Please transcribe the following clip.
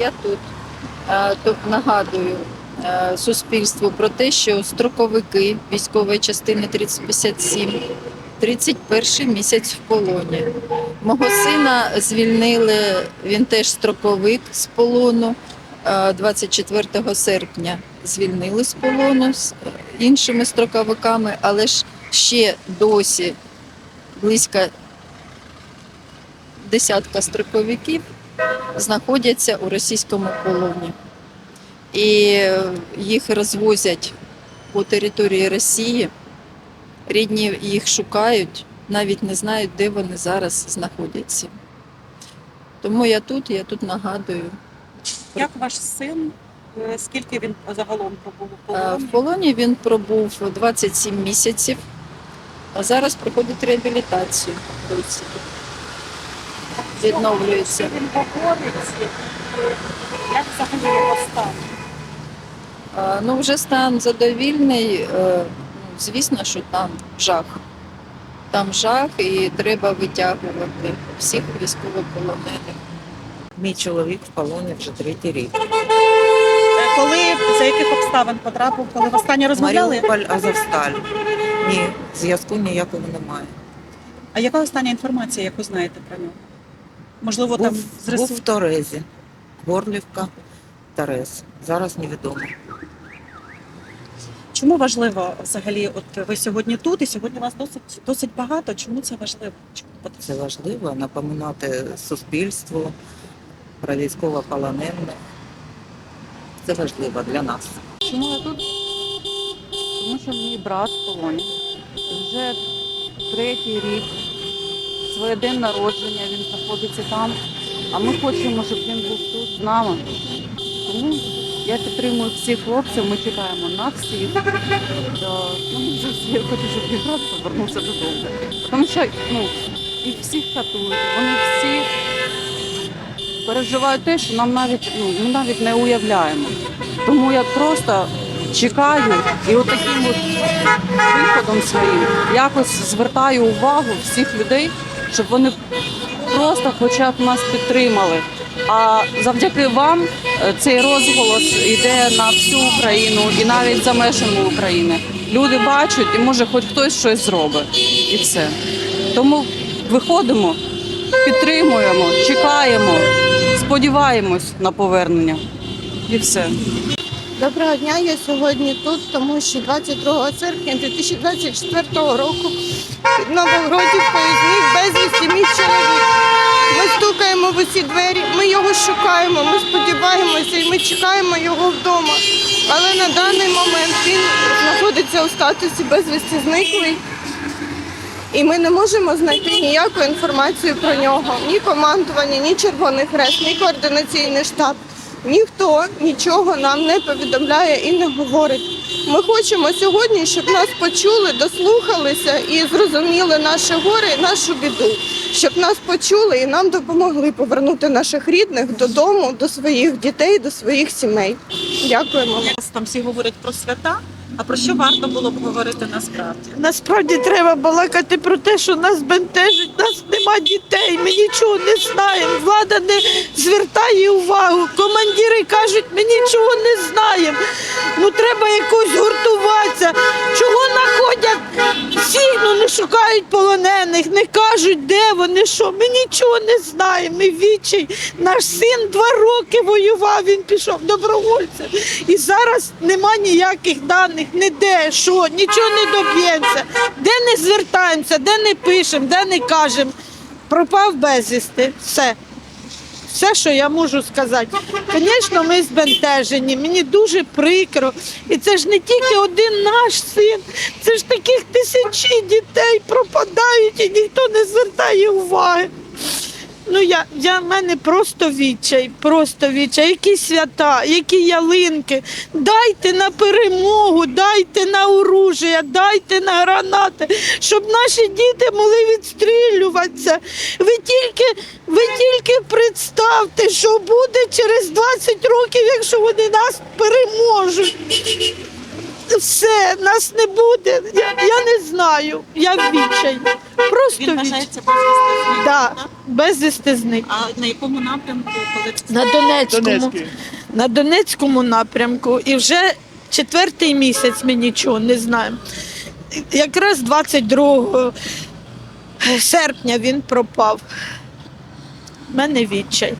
я тут. Е, нагадую е, суспільству про те, що строковики військової частини 3057 31 місяць в полоні. Мого сина звільнили, він теж строковик з полону. е, 24 серпня звільнили з полону з е, іншими строковиками, але ж ще досі близько десятка строковиків знаходяться у російському полоні. І е, їх розвозять по території Росії. Рідні їх шукають, навіть не знають, де вони зараз знаходяться. Тому я тут, я тут нагадую. Як ваш син? е, Скільки він загалом пробув у Е, полоні? В полоні він пробув 27 місяців, а зараз проходить реабілітацію. в Турції. Відновлюється. Він говорить? Як взагалі його стан? Ну, вже стан задовільний. е, ну, Звісно, що там жах. Там жах і треба витягувати всіх військовополонених. Мій чоловік в полоні вже третій рік. Е, Коли за яких обставин потрапив, коли в останнє розмовляли? Маріуполь, Азовсталь. Ні, зв'язку ніякого немає. А яка остання інформація, яку знаєте про нього? Можливо, там Був, був в Торезі, Горлівка, Торез. Зараз невідомо. Чому важливо взагалі? От ви сьогодні тут, і сьогодні вас досить досить багато. Чому це важливо? Чому потрібно? Це важливо напоминати суспільству про військовополонених. Це важливо для нас. Чому я тут? Тому що мій брат в полоні. Вже третій рік, своє день народження, він знаходиться там. А ми хочемо, щоб він був тут з нами. Тому я підтримую всіх хлопців, ми чекаємо на всіх. Ну, я хочу, щоб мій брат повернувся додому. Тому що ну, їх всіх катують, вони всі переживають те, що нам навіть, ну, ми навіть не уявляємо. Тому я просто чекаю і от таким от виходом своїм якось звертаю увагу всіх людей, щоб вони просто хоча б нас підтримали. А завдяки вам е, цей розголос йде на всю Україну і навіть за межами України. Люди бачать, і може хоч хтось щось зробить. І все. Тому виходимо, підтримуємо, чекаємо, сподіваємось на повернення. І все. Доброго дня, я сьогодні тут, тому що 22 серпня 2024 року під Новогродівкою зник безвісті мій чоловік. Ми стукаємо в усі двері, ми його шукаємо, ми сподіваємося і ми чекаємо його вдома. Але на даний момент він знаходиться у статусі безвісті зниклий. І ми не можемо знайти ніяку інформацію про нього, ні командування, ні Червоний Хрест, ні координаційний штаб. Ніхто нічого нам не повідомляє і не говорить. Ми хочемо сьогодні, щоб нас почули, дослухалися і зрозуміли наше горе і нашу біду, щоб нас почули і нам допомогли повернути наших рідних додому, до своїх дітей, до своїх сімей. Дякуємо. Там всі говорять про свята. А про що варто було б говорити насправді? Насправді треба балакати про те, що нас бентежить, нас нема дітей, ми нічого не знаємо. Влада не звертає увагу. Командири кажуть, ми нічого не знаємо. Ну треба якось гуртуватися. Чого всі, ну не шукають полонених, не кажуть, де вони, що. Ми нічого не знаємо. Ми відчай. Наш син два роки воював, він пішов добровольцем. І зараз нема ніяких даних, ніде, що, нічого не доб'ємося. Де не звертаємося, де не пишемо, де не кажемо. Пропав безвісти. Все. Все, що я можу сказати. Звісно, ми збентежені, мені дуже прикро. І це ж не тільки один наш син, це ж таких тисячі дітей пропадають і ніхто не звертає уваги. Ну, я, я в мене просто відчай, просто відчай. Які свята, які ялинки. Дайте на перемогу, дайте на оружие, дайте на гранати, щоб наші діти могли відстрілюватися. Ви тільки, ви тільки представте, що буде через 20 років, якщо вони нас переможуть. все, нас не буде. Я, я не знаю. Я в відчаї. Просто Він відчай. вважається безвісти Да? Безвісти зник. А на якому напрямку, коли це На Донецькому, на Донецькому напрямку. І вже четвертий місяць ми нічого не знаємо. Якраз 22 серпня він пропав. У мене відчай.